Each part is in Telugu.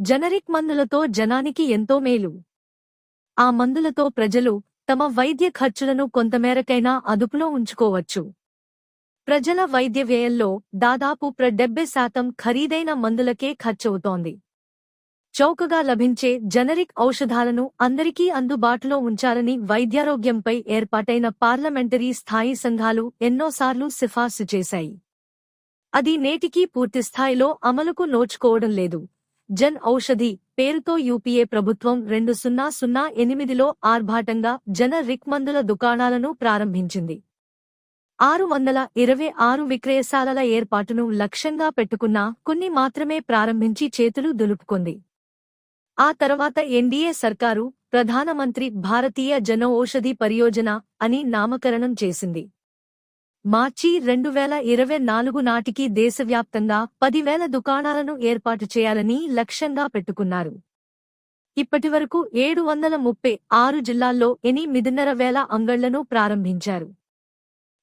జనరిక్ మందులతో జనానికి ఎంతో మేలు. ఆ మందులతో ప్రజలు తమ వైద్య ఖర్చులను కొంతమేరకైనా అదుపులో ఉంచుకోవచ్చు. ప్రజల వైద్య వ్యయంలో దాదాపు ప్ర డెబ్బై శాతం ఖరీదైన మందులకే ఖర్చవుతోంది. చౌకగా లభించే జనరిక్ ఔషధాలను అందరికీ అందుబాటులో ఉంచాలని వైద్యారోగ్యంపై ఏర్పాటైన పార్లమెంటరీ స్థాయి సంఘాలు ఎన్నోసార్లు సిఫార్సు చేశాయి. అది నేటికీ పూర్తిస్థాయిలో అమలుకు నోచుకోవడం లేదు. జన్ ఔషధి పేరుతో యూపీఏ ప్రభుత్వం రెండు సున్నా సున్నా ఎనిమిదిలో ఆర్భాటంగా జన రిక్ మందుల దుకాణాలను ప్రారంభించింది. ఆరు వందల ఇరవై ఆరు విక్రయశాలల ఏర్పాటును లక్ష్యంగా పెట్టుకున్నా కొన్ని మాత్రమే ప్రారంభించి చేతులు దులుపుకుంది. ఆ తర్వాత ఎన్డీఏ సర్కారు ప్రధానమంత్రి భారతీయ జన ఔషధి పరియోజన అని నామకరణం చేసింది. మార్చి రెండు వేల ఇరవై నాలుగు నాటికి దేశవ్యాప్తంగా పదివేల దుకాణాలను ఏర్పాటు చేయాలని లక్ష్యంగా పెట్టుకున్నారు. ఇప్పటివరకు ఏడు వందల ముప్పై ఆరు జిల్లాల్లో ఎనిమిదిన్నర వేల అంగళ్ళను ప్రారంభించారు.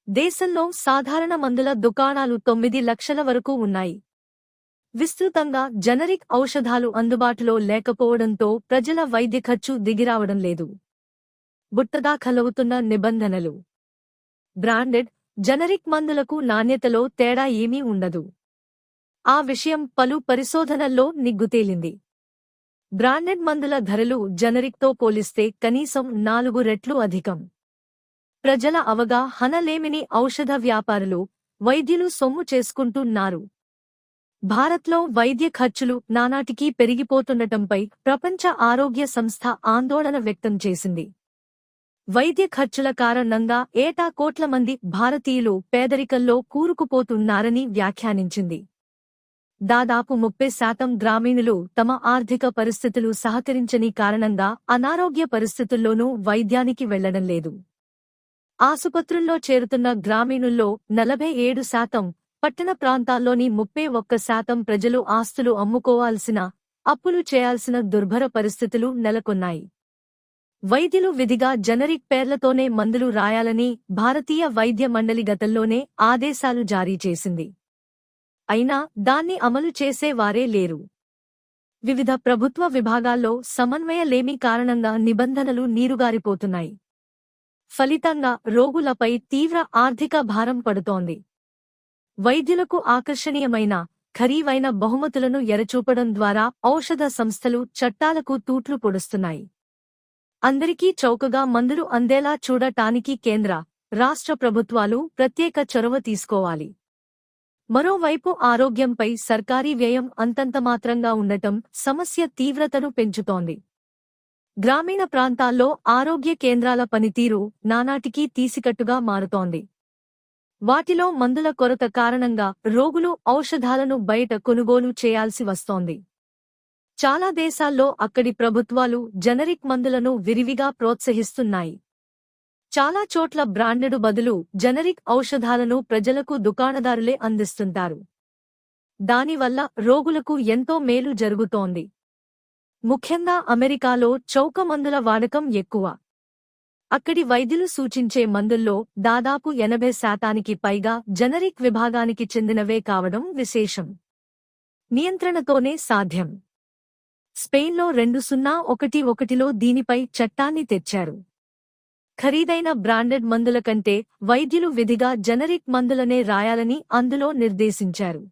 దేశంలో సాధారణ మందుల దుకాణాలు తొమ్మిది లక్షల వరకు ఉన్నాయి. విస్తృతంగా జనరిక్ ఔషధాలు అందుబాటులో లేకపోవడంతో ప్రజల వైద్య ఖర్చు దిగిరావడం లేదు. బుట్టదాఖలవుతున్న నిబంధనలు. బ్రాండెడ్ జనరిక్ మందులకు నాణ్యతలో తేడా ఏమీ ఉండదు. ఆ విషయం పలు పరిశోధనల్లో నిగ్గుతేలింది బ్రాండెడ్ మందుల ధరలు జనరిక్తో పోలిస్తే కనీసం నాలుగు రెట్లు అధికం. ప్రజల అవగాహన లేమిని ఔషధ వ్యాపారులు వైద్యులు సొమ్ము చేసుకుంటున్నారు. భారత్లో వైద్య ఖర్చులు నానాటికీ పెరిగిపోతుండటంపై ప్రపంచ ఆరోగ్య సంస్థ ఆందోళన వ్యక్తం చేసింది. వైద్య ఖర్చుల కారణంగా ఏటా కోట్ల మంది భారతీయులు పేదరికంలో కూరుకుపోతున్నారని వ్యాఖ్యానించింది. దాదాపు ముప్పై శాతం గ్రామీణులు తమ ఆర్థిక పరిస్థితులు సహకరించని కారణంగా అనారోగ్య పరిస్థితుల్లోనూ వైద్యానికి వెళ్ళడం లేదు. ఆసుపత్రుల్లో చేరుతున్న గ్రామీణుల్లో నలభై ఏడు శాతం పట్టణ ప్రాంతాల్లోని ముప్పై ఒక్క శాతం ప్రజలు ఆస్తులు అమ్ముకోవాల్సిన అప్పులు చేయాల్సిన దుర్భర పరిస్థితులు నెలకొన్నాయి. వైద్యులు విధిగా జనరిక్ పేర్లతోనే మందులు రాయాలని భారతీయ వైద్య మండలి గతంలోనే ఆదేశాలు జారీ చేసింది. అయినా దాన్ని అమలు చేసేవారే లేరు. వివిధ ప్రభుత్వ విభాగాల్లో సమన్వయ లేమి కారణంగా నిబంధనలు నీరుగారిపోతున్నాయి. ఫలితంగా రోగులపై తీవ్ర ఆర్థిక భారం పడుతోంది. వైద్యులకు ఆకర్షణీయమైన ఖరీవైన బహుమతులను ఎరచూపడం ద్వారా ఔషధ సంస్థలు చట్టాలకు తూట్లు పొడుస్తున్నాయి. అందరికీ చౌకగా మందులు అందేలా చూడటానికి కేంద్ర రాష్ట్ర ప్రభుత్వాలు ప్రత్యేక చొరవ తీసుకోవాలి. మరోవైపు ఆరోగ్యంపై సర్కారీ వ్యయం అంతంతమాత్రంగా ఉండటం సమస్య తీవ్రతను పెంచుతోంది. గ్రామీణ ప్రాంతాల్లో ఆరోగ్య కేంద్రాల పనితీరు నానాటికీ తీసికట్టుగా మారుతోంది. వాటిలో మందుల కొరత కారణంగా రోగులు ఔషధాలను బయట కొనుగోలు చేయాల్సి వస్తోంది. చాలా దేశాల్లో అక్కడి ప్రభుత్వాలు జనరిక్ మందులను విరివిగా ప్రోత్సహిస్తున్నాయి. చాలా చోట్ల బ్రాండెడు బదులు జనరిక్ ఔషధాలను ప్రజలకు దుకాణదారులే అందిస్తుంటారు. దానివల్ల రోగులకు ఎంతో మేలు జరుగుతోంది. ముఖ్యంగా అమెరికాలో చౌక మందుల వాడకం ఎక్కువ. అక్కడి వైద్యులు సూచించే మందుల్లో దాదాపు ఎనభై శాతానికి పైగా జనరిక్ విభాగానికి చెందినవే కావడం విశేషం. నియంత్రణతోనే సాధ్యం. స్పెయిన్లో రెండు సున్నా ఒకటి ఒకటిలో దీనిపై చట్టాన్ని తెచ్చారు. ఖరీదైన బ్రాండెడ్ మందుల కంటే వైద్యులు విధిగా జనరిక్ మందులనే రాయాలని అందులో నిర్దేశించారు.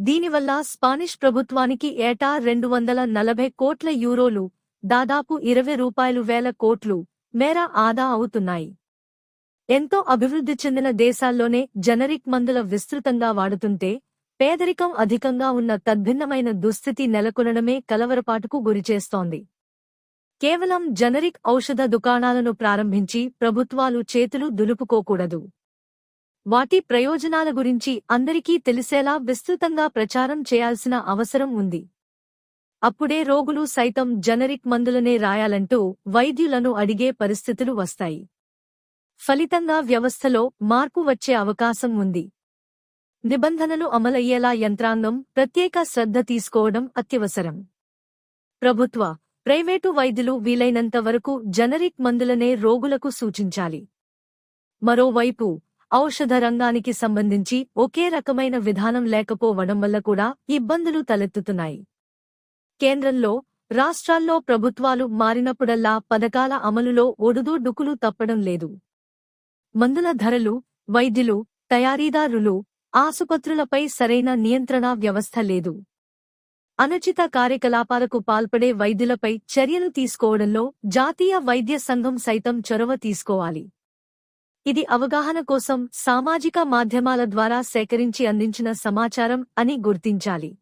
దీనివల్ల స్పానిష్ ప్రభుత్వానికి ఏటా రెండు వందల నలభై కోట్ల యూరోలు దాదాపు ఇరవై రూపాయలు వేల కోట్లు మేర ఆదా అవుతున్నాయి. ఎంతో అభివృద్ధి చెందిన దేశాల్లోనే జనరిక్ మందుల విస్తృతంగా వాడుతుంటే పేదరికం అధికంగా ఉన్న తద్భిన్నమైన దుస్థితి నెలకొనడమే కలవరపాటుకు గురిచేస్తోంది కేవలం జనరిక్ ఔషధ దుకాణాలను ప్రారంభించి ప్రభుత్వాలు చేతులు దులుపుకోకూడదు. వాటి ప్రయోజనాల గురించి అందరికీ తెలిసేలా విస్తృతంగా ప్రచారం చేయాల్సిన అవసరం ఉంది. అప్పుడే రోగులు సైతం జనరిక్ మందులనే రాయాలంటూ వైద్యులను అడిగే పరిస్థితులు వస్తాయి. ఫలితంగా వ్యవస్థలో మార్పు వచ్చే అవకాశం ఉంది. నిబంధనలు అమలయ్యేలా యంత్రాంగం ప్రత్యేక శ్రద్ధ తీసుకోవడం అత్యవసరం. ప్రభుత్వ ప్రైవేటు వైద్యులు వీలైనంత వరకు జనరిక్ మందులనే రోగులకు సూచించాలి. మరోవైపు ఔషధ రంగానికి సంబంధించి ఒకే రకమైన విధానం లేకపోవడం వల్ల కూడా ఇబ్బందులు తలెత్తుతున్నాయి. కేంద్రంలో రాష్ట్రాల్లో ప్రభుత్వాలు మారినప్పుడల్లా పథకాల అమలులో ఒడుదుడుకులు తప్పడం లేదు. మందుల ధరలు వైద్యులు తయారీదారులు ఆసుపత్రులపై సరైన నియంత్రణ వ్యవస్థ లేదు. అనుచిత కార్యకలాపాలకు పాల్పడే వైద్యులపై చర్యలు తీసుకోవడంలో జాతీయ వైద్య సంఘం సైతం చొరవ తీసుకోవాలి. ఇది అవగాహన కోసం సామాజిక మాధ్యమాల ద్వారా సేకరించి అందించిన సమాచారం అని గుర్తించాలి.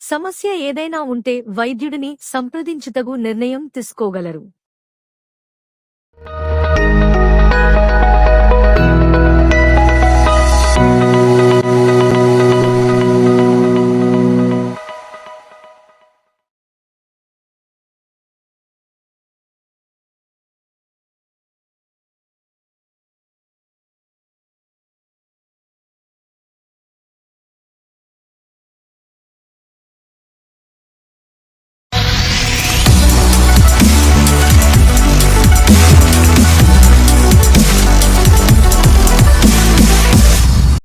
సమస్య ఏదైనా ఉంటే వైద్యుడిని సంప్రదించుతగు నిర్ణయం తీసుకోగలరు.